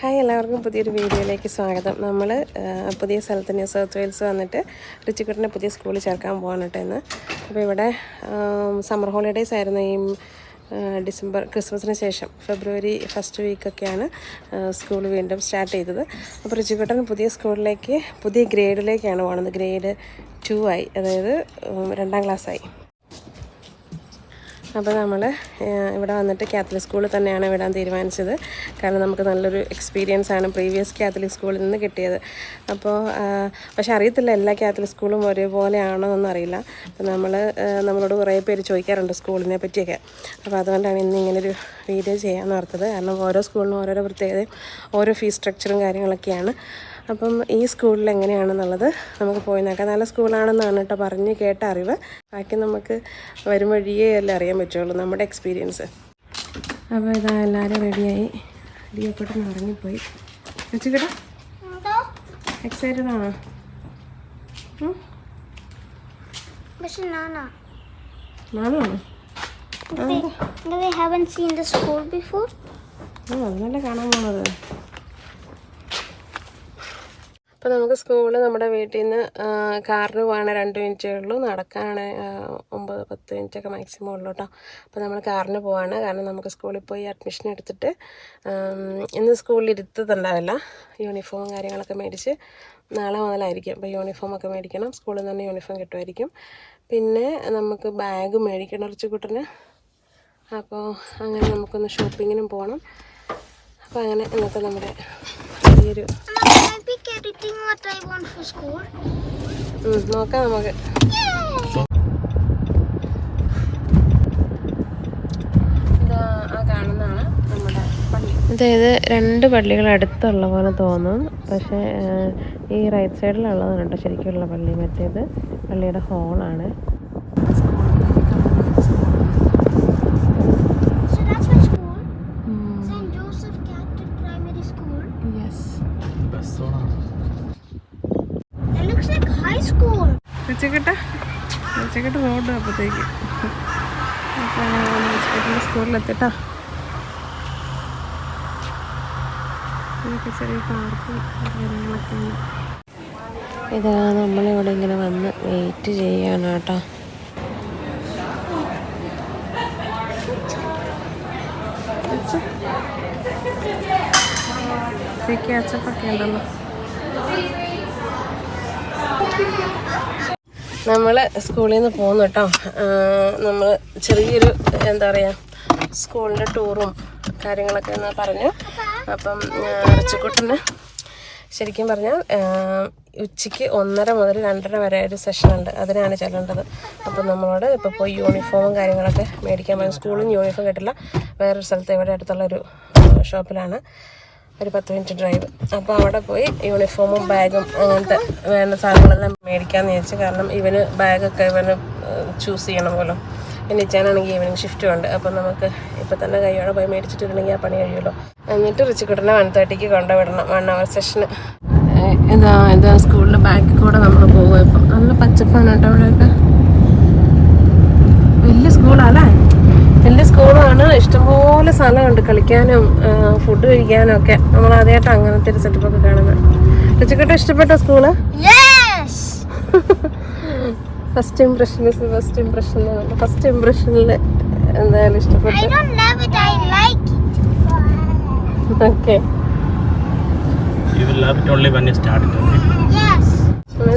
Hi എല്ലാവർക്കും പുതിയൊരു വീഡിയോയിലേക്ക് സ്വാഗതം. നമ്മൾ പുതിയ സ്ഥലത്ത് ന്യൂ സൗത്ത് വെയിൽസ് വന്നിട്ട് റിച്ചിക്കുട്ടിനെ പുതിയ സ്കൂളിൽ ചേർക്കാൻ പോകാൻ ഇന്ന്. അപ്പോൾ ഇവിടെ സമ്മർ ഹോളിഡേയ്സ് ആയിരുന്നു ഈ ഡിസംബർ ക്രിസ്മസിന് ശേഷം. ഫെബ്രുവരി ഫസ്റ്റ് വീക്കൊക്കെയാണ് സ്കൂൾ വീണ്ടും സ്റ്റാർട്ട് ചെയ്തത്. അപ്പോൾ റിച്ചിക്കുട്ടൻ പുതിയ സ്കൂളിലേക്ക് പുതിയ ഗ്രേഡിലേക്കാണ് പോകുന്നത് ഗ്രേഡ് ടു ആയി അതായത് രണ്ടാം ക്ലാസ്സായി. അപ്പോൾ നമ്മൾ ഇവിടെ വന്നിട്ട് കാത്തലിക് സ്കൂളിൽ തന്നെയാണ് വിടാൻ തീരുമാനിച്ചത്. കാരണം നമുക്ക് നല്ലൊരു എക്സ്പീരിയൻസ് ആണ് പ്രീവിയസ് കാത്തലിക് സ്കൂളിൽ നിന്ന് കിട്ടിയത്. അപ്പോൾ പക്ഷേ അറിയത്തില്ല എല്ലാ കാത്തലിക് സ്കൂളും ഒരേപോലെയാണോ എന്നറിയില്ല അപ്പോൾ നമ്മൾ നമ്മളോട് കുറേ പേര് ചോദിക്കാറുണ്ട് സ്കൂളിനെ പറ്റിയൊക്കെ. അപ്പോൾ അതുകൊണ്ടാണ് ഇന്ന് ഇങ്ങനൊരു വീഡിയോ ചെയ്യാമെന്ന് ഓർത്തത്. കാരണം ഓരോ സ്കൂളിനും ഓരോരോ പ്രത്യേകതയും ഓരോ ഫീസ് സ്ട്രക്ചറും കാര്യങ്ങളൊക്കെയാണ്. അപ്പം ഈ സ്കൂളിൽ എങ്ങനെയാണെന്നുള്ളത് നമുക്ക് പോയി നോക്കാം. നല്ല സ്കൂളാണെന്നാണ് കേട്ടോ പറഞ്ഞ് കേട്ട അറിവ്. ബാക്കി നമുക്ക് വരും വഴിയേ അല്ലേ അറിയാൻ പറ്റുള്ളൂ നമ്മുടെ എക്സ്പീരിയൻസ് അപ്പോൾ ഇതാ എല്ലാവരും റെഡിയായി അടിയൊക്കെ ഇറങ്ങിപ്പോയി വെച്ചിക്കട എക്സൈറ്റഡ് ആണോ? പക്ഷെ നാനാ ആണോ they haven't seen the school before. ആ അതല്ലേ കാണാൻ പോണത്. അപ്പോൾ നമുക്ക് സ്കൂളിൽ നമ്മുടെ വീട്ടിൽ നിന്ന് കാറിന് പോകാണ് രണ്ട് മിനിറ്റേ ഉള്ളൂ. നടക്കാണ് ഒമ്പത് പത്ത് മിനിറ്റൊക്കെ മാക്സിമം ഉള്ളൂ കേട്ടോ അപ്പോൾ നമ്മൾ കാറിന് പോവാണ്. കാരണം നമുക്ക് സ്കൂളിൽ പോയി അഡ്മിഷൻ എടുത്തിട്ട് ഇന്ന് സ്കൂളിൽ ഇരുത്തുന്നുണ്ടാവില്ല യൂണിഫോമും കാര്യങ്ങളൊക്കെ മേടിച്ച് നാളെ മുതലായിരിക്കും. അപ്പോൾ യൂണിഫോമൊക്കെ മേടിക്കണം. സ്കൂളിൽ നിന്ന് തന്നെ യൂണിഫോം കിട്ടുമായിരിക്കും. പിന്നെ നമുക്ക് ബാഗ് മേടിക്കണം ഇറച്ചിക്കുട്ടന് അപ്പോൾ അങ്ങനെ നമുക്കൊന്ന് ഷോപ്പിങ്ങിനും പോകണം അപ്പോൾ അങ്ങനെ ഇന്നത്തെ നമ്മുടെ ചെറിയൊരു Mama, can I pick everything what I want for school? ഉം, നോക്കാം നമുക്ക് ഇതാ ആ കാണുന്നതാണ് നമ്മുടെ പള്ളി അതായത് രണ്ട് പള്ളികൾ അടുത്തുള്ള പോലെ തോന്നും പക്ഷേ ഈ റൈറ്റ് സൈഡിലുള്ളതാണ് കേട്ടോ ശരിക്കുള്ള പള്ളി മറ്റേത് പള്ളിയുടെ ഹോളാണ് So that's my school. St. Joseph Catholic Primary School. Yes That looks like high school. ഉച്ചക്കെട്ട? ഉച്ചക്കെട്ട് റോഡ് അപ്പോഴത്തേക്ക് അപ്പോൾ ഉച്ചക്കെട്ടിന്റെ സ്കൂളിലെത്തിട്ടാ. ഇതൊക്കെ ചെറിയ പാർക്കും കാര്യങ്ങളൊക്കെ ഇതാ നമ്മളിവിടെ ഇങ്ങനെ വന്ന് വെയിറ്റ് ചെയ്യാണ് കേട്ടോ ഒക്കെ ഉണ്ടല്ലോ. നമ്മൾ സ്കൂളിൽ നിന്ന് പോകുന്നു കേട്ടോ. നമ്മൾ ചെറിയൊരു എന്താ പറയുക സ്കൂളിന്റെ ടൂറും കാര്യങ്ങളൊക്കെ എന്ന് പറഞ്ഞു. അപ്പം അരച്ചുക്കുട്ടന് ശരിക്കും പറഞ്ഞാൽ ഉച്ചയ്ക്ക് ഒന്നര മുതൽ രണ്ടര വരെ ഒരു സെഷനുണ്ട് അതിനാണ് ചെല്ലേണ്ടത്. അപ്പം നമ്മളോട് ഇപ്പോൾ പോയി യൂണിഫോമും കാര്യങ്ങളൊക്കെ മേടിക്കാൻ പറ്റും സ്കൂളിൽ യൂണിഫോം കിട്ടില്ല. വേറൊരു സ്ഥലത്ത് ഇവിടെ അടുത്തുള്ള ഒരു ഷോപ്പിലാണ് ഒരു പത്ത് മിനിറ്റ് ഡ്രൈവ് അപ്പോൾ അവിടെ പോയി യൂണിഫോമും ബാഗും അങ്ങനത്തെ വേണ്ട സാധനങ്ങളെല്ലാം മേടിക്കാമെന്ന് വിചാരിച്ചു. കാരണം ഇവന് ബാഗൊക്കെ ഇവന് ചൂസ് ചെയ്യണമല്ലോ. പിന്നെ ഇച്ചാനാണെങ്കിൽ ഈവനിങ് ഷിഫ്റ്റും ഉണ്ട്. അപ്പം നമുക്ക് ഇപ്പം തന്നെ കൈയോടെ പോയി മേടിച്ചിട്ടിരുന്നെങ്കിൽ ആ പണി കഴിയുമല്ലോ. എന്നിട്ട് റിച്ചിക്കുട്ടനെ വൺ തേർട്ടിക്ക് കൊണ്ടുവിടണം. വൺ അവർ സെഷന് എന്താ എന്താ സ്കൂളിന്റെ ബാക്കിൽ കൂടെ നമ്മൾ പോകും ഇപ്പം? നല്ല പച്ചപ്പാണ് കേട്ടോ അവിടെയൊക്കെ. വലിയ സ്കൂളാല്ലേ വലിയ സ്കൂളാണ് ഇഷ്ടംപോലെ സ്ഥലമുണ്ട് കളിക്കാനും ഫുഡ് കഴിക്കാനും ഒക്കെ നമ്മൾ ആദ്യമായിട്ട് അങ്ങനത്തെ ഒരു സെറ്റപ്പ് ഒക്കെ കാണുന്നത് ഉച്ചക്കോട്ടെ ഇഷ്ടപ്പെട്ട school! First impression first impression first ഇംപ്രഷനിൽ എന്തായാലും ഇഷ്ടപ്പെട്ടു. Okay You will love it only when you start it.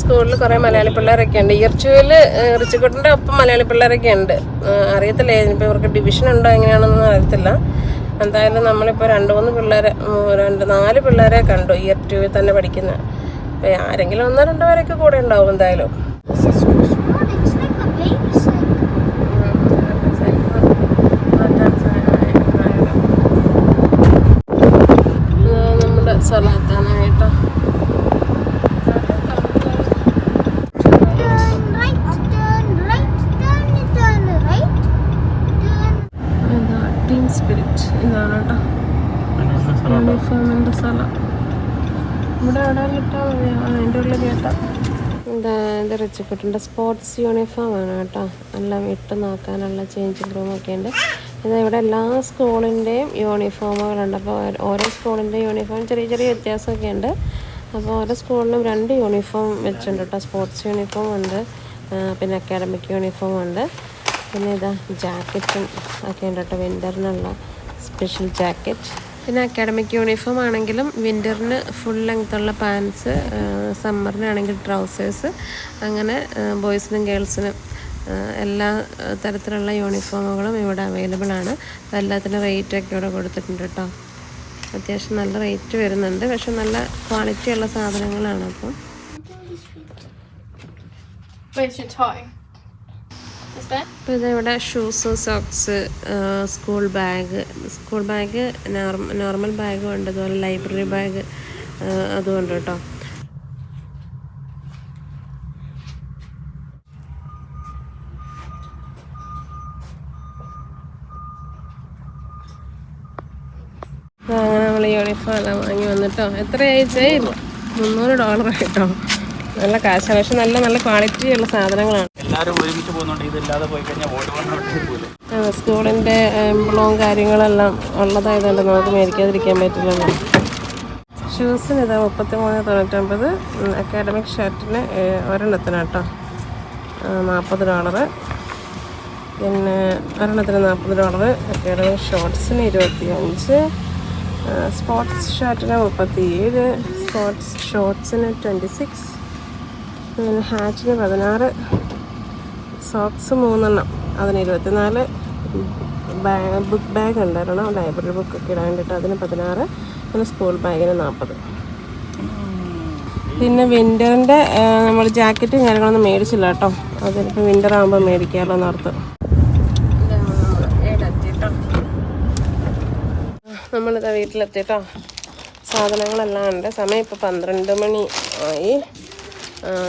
സ്കൂളിൽ കുറേ മലയാളി പിള്ളേരൊക്കെ ഉണ്ട്. ഇയർച്ചുവിൽ റിച്ചിക്കുട്ടിന്റെ ഒപ്പം മലയാളി പിള്ളേരൊക്കെ ഉണ്ട്. അറിയത്തില്ല? ഇനിയിപ്പോൾ ഇവർക്ക് ഡിവിഷൻ ഉണ്ടോ എങ്ങനെയാണെന്നൊന്നും അറിയത്തില്ല. എന്തായാലും നമ്മളിപ്പോൾ രണ്ട് മൂന്ന് പിള്ളേരെ രണ്ട് നാല് പിള്ളേരെ കണ്ടു ഇയർ ടുവിൽ തന്നെ പഠിക്കുന്ന. അപ്പോൾ ആരെങ്കിലും ഒന്നോ രണ്ടോ പേരൊക്കെ കൂടെ ഉണ്ടാവും എന്തായാലും. റിച്ചിക്കുട്ടിന്റെ സ്പോർട്സ് യൂണിഫോം ആണ് കേട്ടോ. എല്ലാം ഇട്ട് നോക്കാനുള്ള ചേഞ്ചിങ് റൂമൊക്കെ ഉണ്ട്. ഇത് ഇവിടെ എല്ലാ സ്കൂളിന്റെയും യൂണിഫോമുകളുണ്ട് അപ്പോൾ ഓരോ സ്കൂളിന്റെ യൂണിഫോം ചെറിയ ചെറിയ വ്യത്യാസമൊക്കെ ഉണ്ട്. അപ്പോൾ ഓരോ സ്കൂളിലും രണ്ട് യൂണിഫോം വെച്ചിട്ടുണ്ട് കേട്ടോ. സ്പോർട്സ് യൂണിഫോം ഉണ്ട്. പിന്നെ അക്കാഡമിക് യൂണിഫോം ഉണ്ട്. പിന്നെ ഇതാ ജാക്കറ്റും ഒക്കെ ഉണ്ട് കേട്ടോ. വിന്ററിനുള്ള സ്പെഷ്യൽ ജാക്കറ്റ് പിന്നെ അക്കാഡമിക് യൂണിഫോം ആണെങ്കിലും വിന്ററിന് ഫുൾ ലെങ്ത് ഉള്ള പാൻസ് സമ്മറിനാണെങ്കിൽ ട്രൗസേഴ്സ് അങ്ങനെ ബോയ്സിനും ഗേൾസിനും എല്ലാ തരത്തിലുള്ള യൂണിഫോമുകളും ഇവിടെ അവൈലബിൾ ആണ്. എല്ലാത്തിനും റേറ്റൊക്കെ ഇവിടെ കൊടുത്തിട്ടുണ്ട് കേട്ടോ അത്യാവശ്യം നല്ല റേറ്റ് വരുന്നുണ്ട്. പക്ഷെ നല്ല ക്വാളിറ്റി ഉള്ള സാധനങ്ങളാണ് അപ്പം. Where's your toy? അപ്പോൾ ഇതിവിടെ shoes socks school bag school bag normal ബാഗും ഉണ്ട്. അതുപോലെ ലൈബ്രറി ബാഗ് അതും ഉണ്ട് കേട്ടോ. യൂണിഫോം വാങ്ങി വന്നിട്ടോ. എത്രയായി ചെയ്യും മുന്നൂറ് ഡോളർ ആയിട്ടോ നല്ല കാശാണ് പക്ഷെ നല്ല നല്ല ക്വാളിറ്റി ഉള്ള സാധനങ്ങളാണ്. എല്ലാവരും ഒരുമിച്ച് പോകുന്നുണ്ട്. ഇതില്ലാതെ പോയി കഴിഞ്ഞാൽ ആ, സ്കൂളിന്റെ എംബ്ലവും കാര്യങ്ങളെല്ലാം ഉള്ളതായതുകൊണ്ട് നമുക്ക് മേടിക്കാതിരിക്കാൻ പറ്റില്ലല്ലോ. ഷൂസിന് ഇതാ മുപ്പത്തി മൂന്ന് തൊണ്ണൂറ്റൊമ്പത് അക്കാഡമിക് ഷർട്ടിന് ഒരെണ്ണത്തിന് കേട്ടോ. നാൽപ്പത് ഡോളറ്. പിന്നെ ഒരെണ്ണത്തിന് നാൽപ്പത് ഡോളറ് അക്കാഡമിക് ഷോർട്സിന് ഇരുപത്തി അഞ്ച് സ്പോർട്സ് ഷർട്ടിന് മുപ്പത്തി ഏഴ് സ്പോർട്സ് ഷോർട്സിന് ട്വന്റി സിക്സ് പിന്നെ ഹാറ്റിന് പതിനാറ് സോക്സ് മൂന്നെണ്ണം. അതിന് ഇരുപത്തിനാല് ബാഗ് ബുക്ക് ബാഗ് ഉണ്ടായിരുന്നു. ലൈബ്രറി ബുക്കൊക്കെ ഇടാൻ വേണ്ടിയിട്ട് അതിന് പതിനാറ് പിന്നെ സ്കൂൾ ബാഗിന് നാൽപ്പത്. പിന്നെ വിന്ററിന്റെ നമ്മൾ ജാക്കറ്റും കാര്യങ്ങളൊന്നും മേടിച്ചില്ല കേട്ടോ. അതിനിപ്പോൾ വിന്റർ ആകുമ്പോൾ മേടിക്കാമല്ലോ എന്നോർത്ത്. നമ്മളിതാ വീട്ടിലെത്തിയിട്ടോ സാധനങ്ങളെല്ലാം ഉണ്ട്. സമയം ഇപ്പോൾ പന്ത്രണ്ട് മണി ആയി.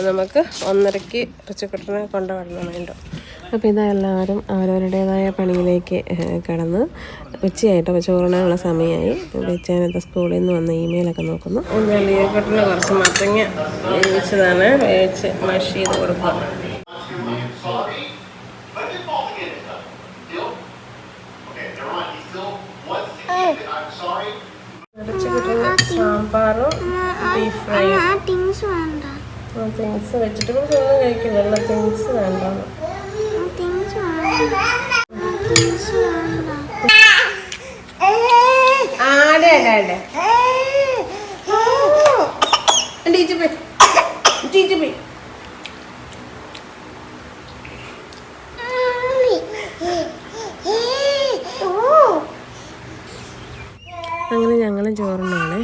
നമുക്ക് ഒന്നരയ്ക്ക് കൊണ്ടുവരണം കൊണ്ടുവരണമുണ്ടോ അപ്പോൾ ഇതാ എല്ലാവരും അവരവരുടേതായ പണിയിലേക്ക് കടന്ന് ഉച്ചയായിട്ട് അപ്പോൾ ചോറിനാനുള്ള സമയമായി ഉച്ചയാനത്തെ സ്കൂളിൽ നിന്ന് വന്ന ഇമെയിലൊക്കെ നോക്കുന്നു ഞാൻ ലീവക്കുട്ടന് കുറച്ച് മത്തങ്ങ വേവിച്ചതാണ് വേവിച്ച് മഷ് ചെയ്ത് കൊടുക്കുക സാമ്പാറും ബീഫ് ഫ്രൈ ആ തിങ്സ് വെജിറ്റബിൾസ് ഒന്നും കഴിക്കില്ല തിങ്സ് വേണ്ട ആ തിങ്സ് വേണ്ട തിങ്സ് വേണ്ട ആടെ. ആടെ ടീച്ചർ പോയി. ടീച്ചർ പോയി. അങ്ങനെ ഞങ്ങൾ ചോറുണ്ണാണ്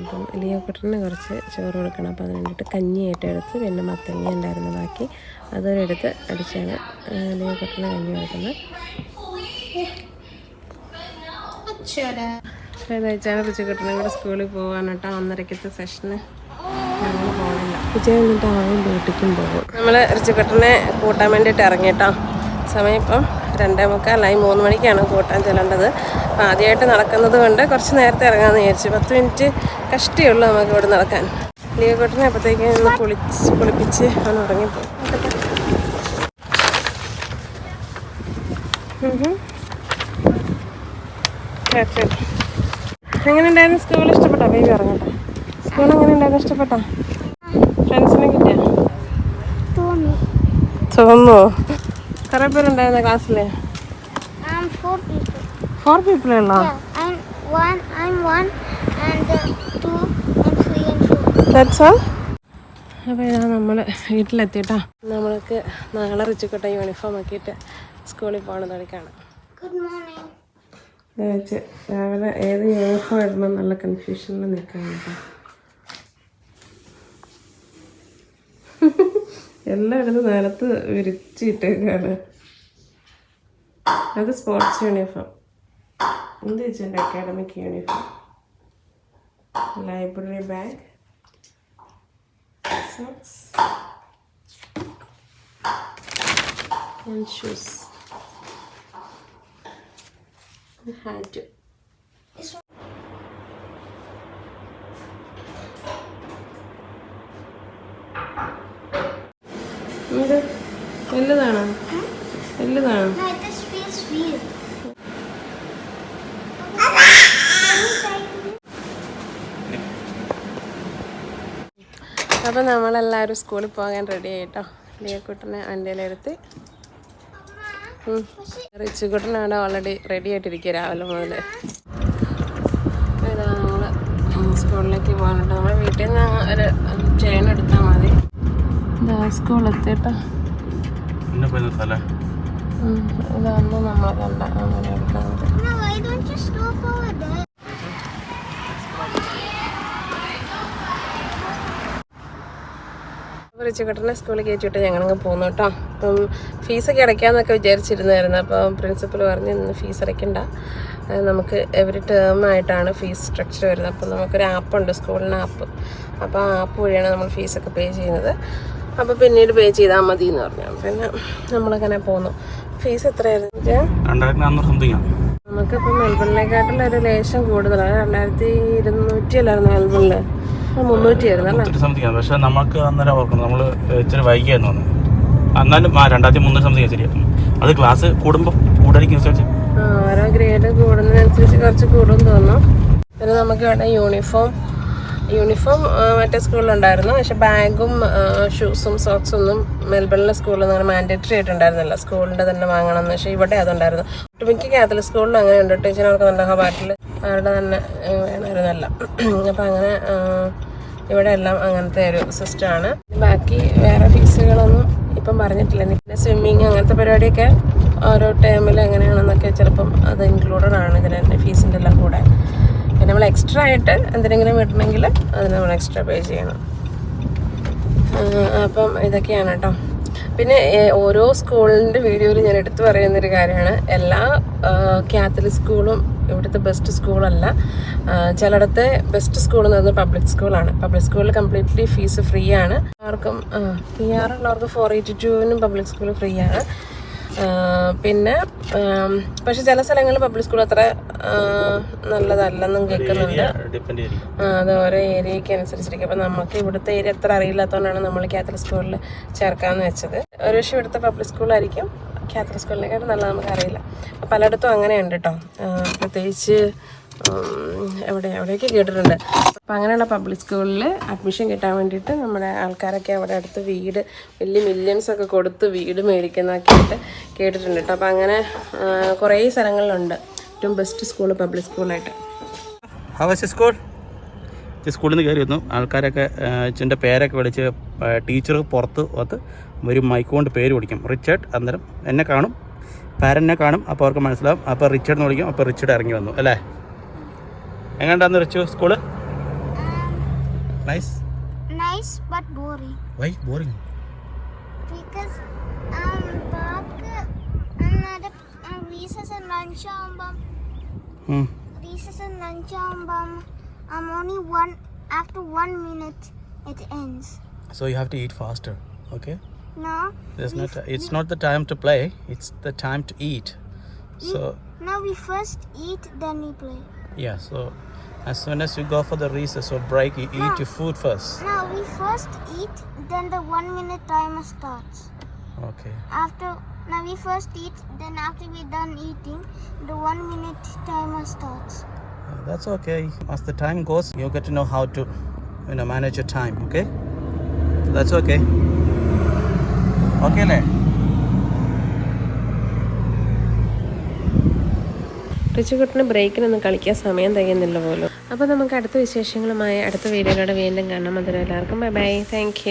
അപ്പം ലിയോക്കുട്ടന് കുറച്ച് ചോറ് കൊടുക്കണം. അപ്പോൾ അതിന് വേണ്ടിയിട്ട് കഞ്ഞിയായിട്ട് എടുത്ത് പിന്നെ മത്തങ്ങ ഉണ്ടായിരുന്നു ബാക്കി. അതൊരെടുത്ത് അടിച്ചാണ് ലിയോക്കുട്ടന് കഞ്ഞി കൊടുക്കുന്നത്. ഏതാഴ്ചയാണ് റിച്ചുക്കുട്ടനും കൂടെ സ്കൂളിൽ പോകാൻ കേട്ടോ. ഒന്നരക്കത്തെ സെഷന് ഞങ്ങൾ പോകണില്ല ഉച്ച കഴിഞ്ഞിട്ട് ആവും വീട്ടിലേക്കും പോകും നമ്മൾ റിച്ചുക്കുട്ടനെ കൂട്ടാൻ വേണ്ടിയിട്ട് ഇറങ്ങിയിട്ടോ സമയം ഇപ്പം രണ്ടേ മുക്കാലായി മൂന്ന് മണിക്കാണ് കൂട്ടാൻ ചെല്ലേണ്ടത്. അപ്പം ആദ്യമായിട്ട് നടക്കുന്നത് കൊണ്ട് കുറച്ച് നേരത്തെ ഇറങ്ങാമെന്ന് വിചാരിച്ചു. പത്ത് മിനിറ്റ് കഷ്ടിയുള്ളൂ നമുക്ക് ഇവിടെ നടക്കാൻ. ലീവ് കൂട്ടിനെ അപ്പോഴത്തേക്ക് ഒന്ന് കുളിച്ച് കുളിപ്പിച്ച് അവൻ ഉറങ്ങിപ്പോയി എങ്ങനെ ഉണ്ടായിരുന്നു സ്കൂൾ? ഇഷ്ടപ്പെട്ടോ? ബേബി ഇറങ്ങട്ടെ സ്കൂൾ എങ്ങനെ ഉണ്ടായിരുന്നു ഇഷ്ടപ്പെട്ടോ? ഫ്രണ്ട്സിനെ കിട്ടിയോ? തോന്നുന്നു കുറേ പേരുണ്ടായിരുന്ന ക്ലാസ്സിൽ. ഫോർ പീപ്പിൾ ഉള്ളോ? അപ്പോൾ ഇതാ നമ്മൾ വീട്ടിലെത്തിയിട്ടാ. നമ്മൾക്ക് നാളെ റിച്ചുക്കട്ട യൂണിഫോം ആക്കിയിട്ട് സ്കൂളിൽ പോകണം തുടക്കാണ് രാവിലെ ഏത് യൂണിഫോം ഇടണം എന്നുള്ള കൺഫ്യൂഷനിൽ നിൽക്കാൻ കേട്ടോ എല്ലാം എടുത്ത് നിലത്ത് വിരിച്ചിട്ടേക്കാണ്. അത് സ്പോർട്സ് യൂണിഫോം എന്ത് വെച്ചിട്ടുണ്ട് academic uniform library bag socks shoes hat വലുതാണോ. വലുതാണോ. അപ്പം നമ്മളെല്ലാരും സ്കൂളിൽ പോകാൻ റെഡി ആയിട്ടോ? ലിയക്കുട്ടനെ അന്റെയിലെടുത്ത് റിച്ചുകുട്ടനാണ് ഓൾറെഡി റെഡി ആയിട്ടിരിക്കുക രാവിലെ മുതൽ ഇതാ നമ്മൾ സ്കൂളിലേക്ക് പോകാനുണ്ട്. നമ്മൾ വീട്ടിൽ നിന്ന് ഒരു ചെയിൻ എടുത്താൽ മതി. സ്കൂളെത്തിട്ടോ പിന്നെ പോയി സ്ഥലം ഇതൊന്നും നമ്മൾ കണ്ട അങ്ങനെ സ്കൂളിൽ കയറ്റിയിട്ട് ഞങ്ങളങ്ങ് പോന്നു കേട്ടോ. അപ്പം ഫീസൊക്കെ അടയ്ക്കാമെന്നൊക്കെ വിചാരിച്ചിരുന്നായിരുന്നു. അപ്പം പ്രിൻസിപ്പൽ പറഞ്ഞ് ഇന്ന് ഫീസ് അടയ്ക്കണ്ട. നമുക്ക് എവറി ടേം ആയിട്ടാണ് ഫീസ് സ്ട്രക്ചർ വരുന്നത്. അപ്പം നമുക്കൊരു ആപ്പുണ്ട് സ്കൂളിന് ആപ്പ് അപ്പോൾ ആ ആപ്പ് വഴിയാണ് നമ്മൾ ഫീസൊക്കെ പേ ചെയ്യുന്നത്. അപ്പോൾ പിന്നീട് പേ ചെയ്താൽ മതി എന്ന് പറഞ്ഞു പിന്നെ നമ്മളങ്ങനെ പോന്നു. ഫീസ് എത്രയായിരുന്നു നമുക്കിപ്പോൾ മെൽബണിനെക്കാട്ടിൽ ഒരു ലേശം കൂടുതലാണ്. രണ്ടായിരത്തി ഇരുന്നൂറ്റി അല്ലായിരുന്നു മെൽബണിൽ മുന്നൂറ്റി ആയിരുന്നു പക്ഷെ നമുക്ക് അന്നേരം ഓർക്കണം. നമ്മൾ ഇച്ചിരി വൈകിയായിരുന്നു വന്നത് എന്നാലും ആ രണ്ടായിരത്തി മുന്നൂറ് സംതിങ് ശരി അത് ക്ലാസ് കൂടുമ്പോൾ ആ, ഓരോ ഗ്രേഡ് കൂടുന്നതിനനുസരിച്ച് കുറച്ച് കൂടും തോന്നുന്നു. പിന്നെ നമുക്ക് വേണ്ട യൂണിഫോം യൂണിഫോം മറ്റേ സ്കൂളിലുണ്ടായിരുന്നു. പക്ഷെ ബാഗും ഷൂസും സോക്സും ഒന്നും മെൽബണിലെ സ്കൂളിൽ നിന്ന് അങ്ങനെ മാൻഡേറ്ററി ആയിട്ടുണ്ടായിരുന്നില്ല. സ്കൂളിന്റെ തന്നെ വാങ്ങണം എന്ന് പക്ഷേ ഇവിടെ അതുണ്ടായിരുന്നു. ഒട്ടുമിക്ക കാത്തലിക് സ്കൂളിലും അങ്ങനെ ഉണ്ട് ടീച്ചർക്ക് നല്ല പാട്ടിൽ അവരുടെ തന്നെ വേണമായിരുന്നല്ല. അപ്പം അങ്ങനെ ഇവിടെ എല്ലാം അങ്ങനത്തെ ഒരു സിസ്റ്റമാണ് ബാക്കി വേറെ ഫീസുകളൊന്നും ഇപ്പം പറഞ്ഞിട്ടില്ല. പിന്നെ സ്വിമ്മിങ് അങ്ങനത്തെ പരിപാടിയൊക്കെ ഓരോ ടൈമിൽ എങ്ങനെയാണെന്നൊക്കെ ചിലപ്പം അത് ഇൻക്ലൂഡഡ് ആണ് ഇതിന്റെ ഫീസിന്റെ എല്ലാം കൂടെ. പിന്നെ നമ്മൾ എക്സ്ട്രാ ആയിട്ട് എന്തിനെങ്കിലും വിടണമെങ്കിൽ അതിന് നമ്മൾ എക്സ്ട്രാ പേ ചെയ്യണം. അപ്പം ഇതൊക്കെയാണ് കേട്ടോ പിന്നെ ഓരോ സ്കൂളിന്റെ വീഡിയോയിൽ ഞാൻ എടുത്തു പറയുന്നൊരു കാര്യമാണ്. എല്ലാ കാത്തലിക് സ്കൂളും ഇവിടുത്തെ ബെസ്റ്റ് സ്കൂളല്ല ചിലയിടത്തെ ബെസ്റ്റ് സ്കൂൾ എന്ന് പറയുന്നത് പബ്ലിക് സ്കൂളാണ് പബ്ലിക് സ്കൂളിൽ കംപ്ലീറ്റ്ലി ഫീസ് ഫ്രീ ആണ്. ആർക്കും പി ആർ ഉള്ളവർക്ക് ഫോർ എയ്റ്റി ടുവിനും പബ്ലിക് സ്കൂൾ ഫ്രീ ആണ്. പിന്നെ പക്ഷെ ചില സ്ഥലങ്ങളിൽ പബ്ലിക് സ്കൂൾ അത്ര നല്ലതല്ലെന്നും കേൾക്കുന്നുണ്ട്. അത് ഓരോ ഏരിയയ്ക്ക് അനുസരിച്ചിരിക്കും. അപ്പം നമുക്ക് ഇവിടുത്തെ ഏരിയ അത്ര അറിയില്ലാത്തതുകൊണ്ടാണ് നമ്മൾ കാത്തലിക് സ്കൂളിൽ ചേർക്കാമെന്ന് വെച്ചത്. ഒരു പക്ഷേ ഇവിടുത്തെ പബ്ലിക് സ്കൂളായിരിക്കും കാത്തലിക് സ്കൂളിനെക്കാട്ടും നല്ലത് നമുക്കറിയില്ല അറിയില്ല. പലയിടത്തും അങ്ങനെയുണ്ട് കേട്ടോ പ്രത്യേകിച്ച് എവിടെ എവിടെയൊക്കെ കേട്ടിട്ടുണ്ട്. അപ്പം അങ്ങനെയുള്ള പബ്ലിക് സ്കൂളിൽ അഡ്മിഷൻ കിട്ടാൻ വേണ്ടിയിട്ട് നമ്മുടെ ആൾക്കാരൊക്കെ അവിടെ അടുത്ത് വീട് വലിയ മില്യൺസ് ഒക്കെ കൊടുത്ത് വീട് മേടിക്കുന്നതൊക്കെ ആയിട്ട് കേട്ടിട്ടുണ്ട് കേട്ടോ. അപ്പം അങ്ങനെ കുറേ സ്ഥലങ്ങളിലുണ്ട്. ഏറ്റവും ബെസ്റ്റ് സ്കൂൾ പബ്ലിക് സ്കൂളായിട്ട് സ്കൂൾ സ്കൂളിൽ നിന്ന് കയറി വന്നു. ആൾക്കാരൊക്കെ അച്ഛന്റെ പേരൊക്കെ വിളിച്ച് ടീച്ചർ പുറത്ത് വന്ന് ഒരു മൈക്ക് കൊണ്ട് പേര് വിളിക്കും. റിച്ചർഡ് അന്നേരം എന്നെ കാണും. പാരനെ കാണും. അപ്പോൾ അവർക്ക് മനസ്സിലാവും. അപ്പോൾ റിച്ചർഡ് എന്ന് വിളിക്കും. അപ്പോൾ റിച്ചർഡ് ഇറങ്ങി വന്നു. അല്ലേ? എങ്ങനെയുണ്ടായിരുന്നു Richu school Nice Nice but boring. Why boring Because um back another uh, recess and lunch ആവുമ്പം recess and lunch ആവുമ്പം um only one after one minute it ends. So you have to eat faster okay No, There's not, it's not the time to play, it's the time to eat. So, now we first eat then we play. yeah, so as soon as you go for the recess or break, you eat your food first. Now we first eat then the one minute timer starts. Okay. After now we first eat then after we're done eating the one minute timer starts. Uh, that's okay. As the time goes, you get to know how to, you know, manage your time. Okay. That's okay. Okay, le. റിച്ചുകുട്ടിന് ബ്രേക്കിനൊന്നും കളിക്കാൻ സമയം തികയുന്നില്ല പോലും. അപ്പോൾ നമുക്ക് അടുത്ത വിശേഷങ്ങളുമായി അടുത്ത വീഡിയോയിലൂടെ വീണ്ടും കാണാം. അതിലെല്ലാവർക്കും ബൈ ബൈ താങ്ക്